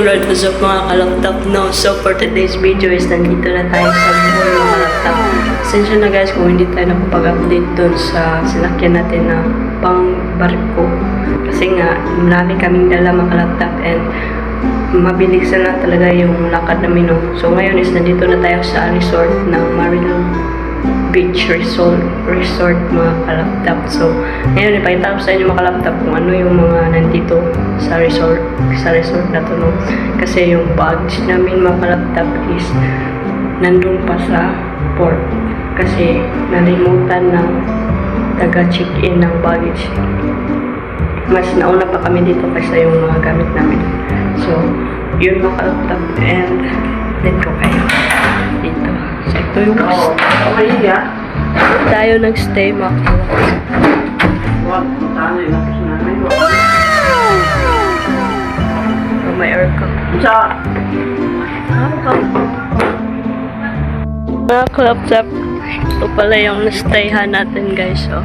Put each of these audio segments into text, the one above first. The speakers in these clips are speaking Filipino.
Alright, what's up mga kalaptop? No, so for today's video is nandito na tayo sa mall mga kalaptop. Sensya na guys kung hindi tayo nakapag-update doon sa sinakyan natin na pang barko. Kasi nga, marami kaming dala mga kalaptop and mabilis na talaga yung lakad namin. No? So ngayon is nandito na tayo sa resort ng Marilyn Beach Resort, resort mga kalaptop. So, ngayon ipakita ko sa inyo mga kalaptop kung ano yung mga nandito sa resort, sa resort na to, no? Kasi yung bags namin mga kalaptop is nandun pa sa port. Kasi nalimutan ng taga-check-in ng baggage. Mas nauna pa kami dito kaysa yung mga gamit namin. So, yun mga kalaptop and let's go kayo ito yung Oo. Okay ya. tayo nag-stay namin. Oh, may aircon. Sa, Mga kalaptop, ito pala yung na-stayhan natin guys. Oh.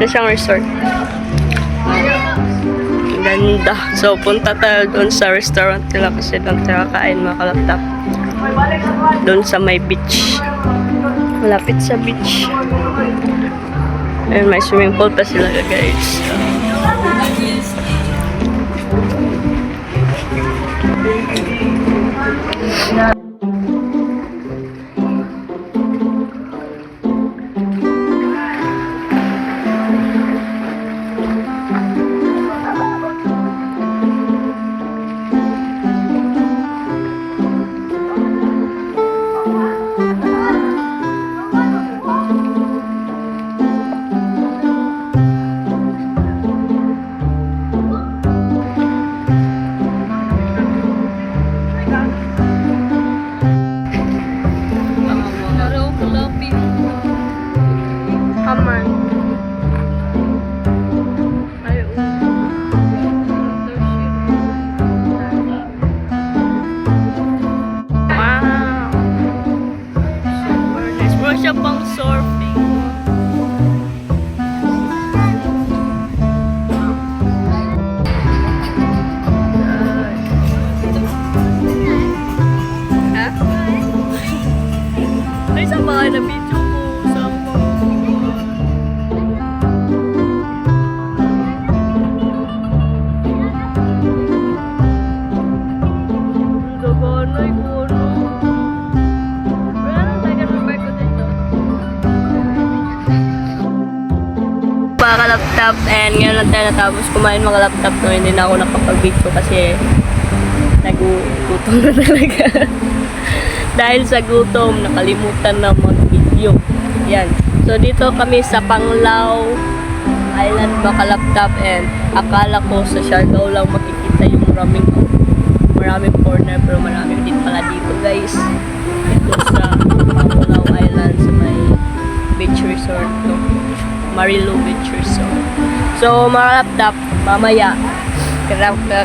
Ito siyang resort. Ganda. So, punta tayo doon sa restaurant nila kasi doon tayo kakain mga kalaptop. Doon sa may beach. Malapit sa beach. Ayun, may swimming pool pa sila guys. Come laptop and ngayon lang tayo natapos kumain mga laptop no, hindi na ako nakapag-video kasi nagugutom na talaga. Dahil sa gutom, nakalimutan na mag-video. Yan. So dito kami sa Panglao Island Bakalaptap and akala ko sa Siargao lang makikita yung maraming maraming corner pero marami din pala dito guys. Ito sa Panglao Island sa may beach resort no. Marilu Beach Resort. So mga laptop, mamaya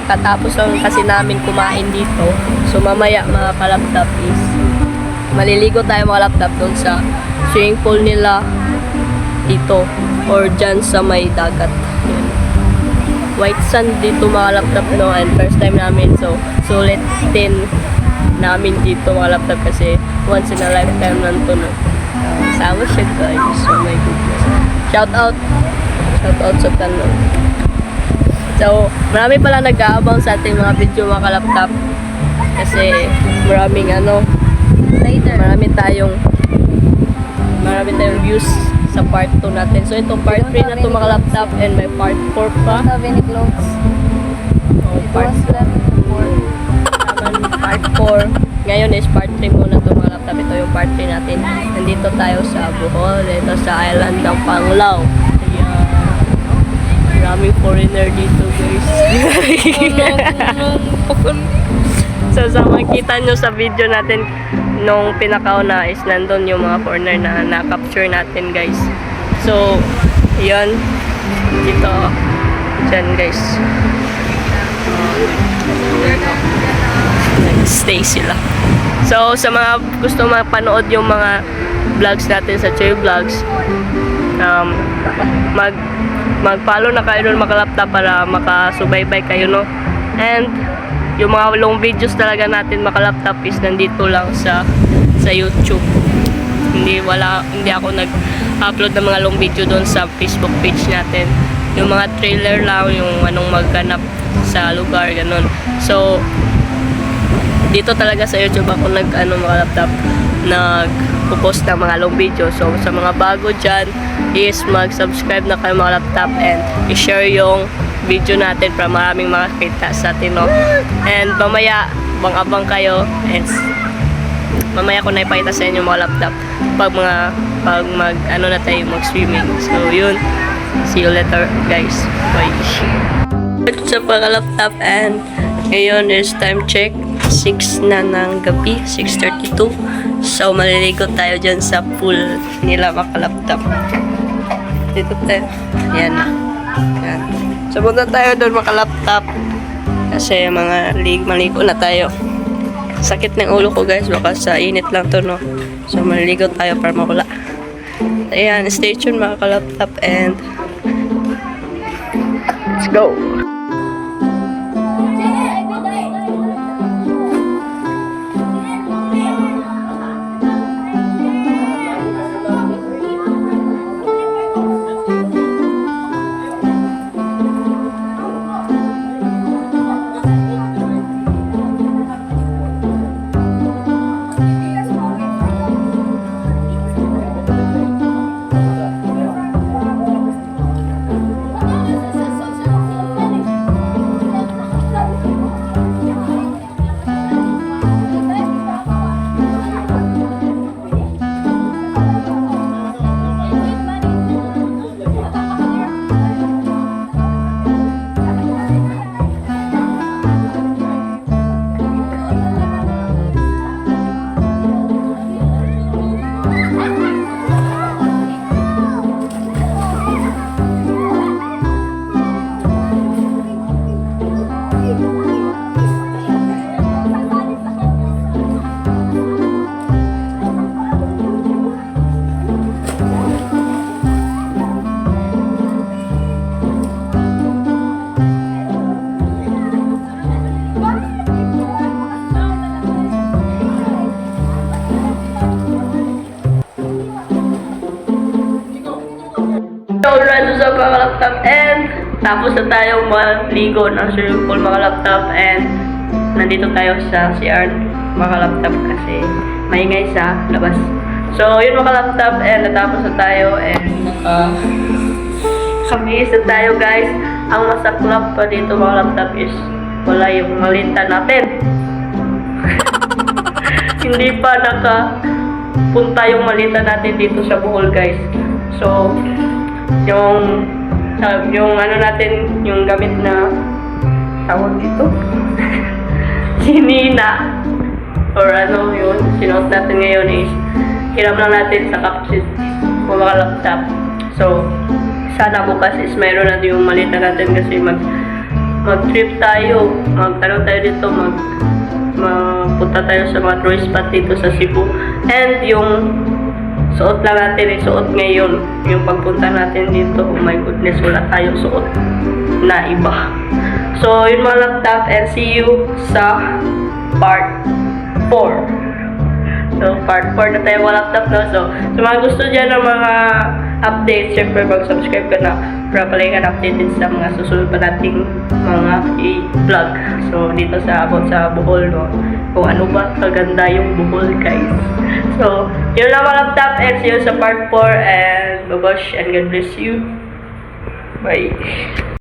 katapos lang kasi namin kumain dito. So mamaya mga kalaptop is maliligo tayo mga laptop doon sa swimming pool nila dito or dyan sa may dagat. White sand dito mga laptop no and first time namin so sulit din namin dito mga laptop kasi once in a lifetime lang to no. Sama siya guys. Oh my goodness. Shout out. Shout out sa tanong. So, marami pala nag-aabang sa ating mga video mga kalaptop. Kasi maraming ano, Later. marami tayong marami tayong views sa part 2 natin. So, ito part 3 na to mga laptop and may part 4 pa. Don't have any clothes. Oh, part, was left for naman, part 4. Ngayon is part 3 muna to mga laptop. Ito yung part 3 natin. Nandito tayo sa Bohol. Ito sa island ng Panglao. Ayan. Maraming foreigner dito guys. so sa makita nyo sa video natin nung pinakauna is nandun yung mga corner na na-capture natin guys. So, yun. Dito. Dyan guys. Stay sila. So, sa mga gusto mapanood yung mga vlogs natin sa Choy Vlogs, um, mag mag-follow na kayo doon makalaptop para makasubaybay kayo no And yung mga long videos talaga natin makalaptop is nandito lang sa sa YouTube. Hindi wala hindi ako nag-upload ng mga long video doon sa Facebook page natin. Yung mga trailer lang, yung anong magganap sa lugar ganun. So dito talaga sa YouTube ako nag ano mga laptop nag post ng mga long video. So sa mga bago dyan is mag-subscribe na kayo mga laptop and i-share yung video natin para maraming makakita sa atin no. And mamaya abang-abang kayo and mamaya ko na ipakita sa inyo mga laptop pag mga pag mag ano na tayo mag swimming. So yun. See you later guys. Bye. Sa mga laptop and ngayon is time check 6 na ng gabi 6.32 so maliligo tayo dyan sa pool nila makalaptop dito tayo. Yan na. Yan. so punta tayo doon makalaptop kasi mga lig maligo na tayo. Sakit ng ulo ko guys. Baka sa init lang to no? So maliligo tayo para mawala. Ayan stay tuned mga kalaptop and let's go tapos na tayo maligo ng swimming pool mga laptop and nandito tayo sa CR mga laptop kasi maingay sa labas. So, yun mga laptop and natapos na tayo and uh, kami na tayo guys. Ang masaklap pa dito mga laptop is wala yung malinta natin. Hindi pa naka punta yung malita natin dito sa Bohol guys. So, yung yung ano natin, yung gamit na tawag dito. Sinina or ano yun, sinuot natin ngayon is hiram lang natin sa kapsit kung mga laptop. So, sana bukas is mayroon na yung malita natin kasi mag mag-trip tayo, mag-ano tayo dito, mag mapunta tayo sa mga tourist spot dito sa Cebu. And yung suot lang natin, isuot ngayon. Yung pagpunta natin dito, oh my goodness, wala tayong suot na iba. So, yun mga laptop and see you sa part 4. So, part 4 na tayo mga laptop, no? So, sa mga gusto dyan ng mga updates, syempre mag-subscribe ka na para pala ka updated sa mga susunod pa nating mga i-vlog. So, dito sa about sa Bohol, no? Kung ano ba kaganda yung Bohol, guys. So, yun lang mga laptop and see you sa part 4 and babash and God bless you. Bye.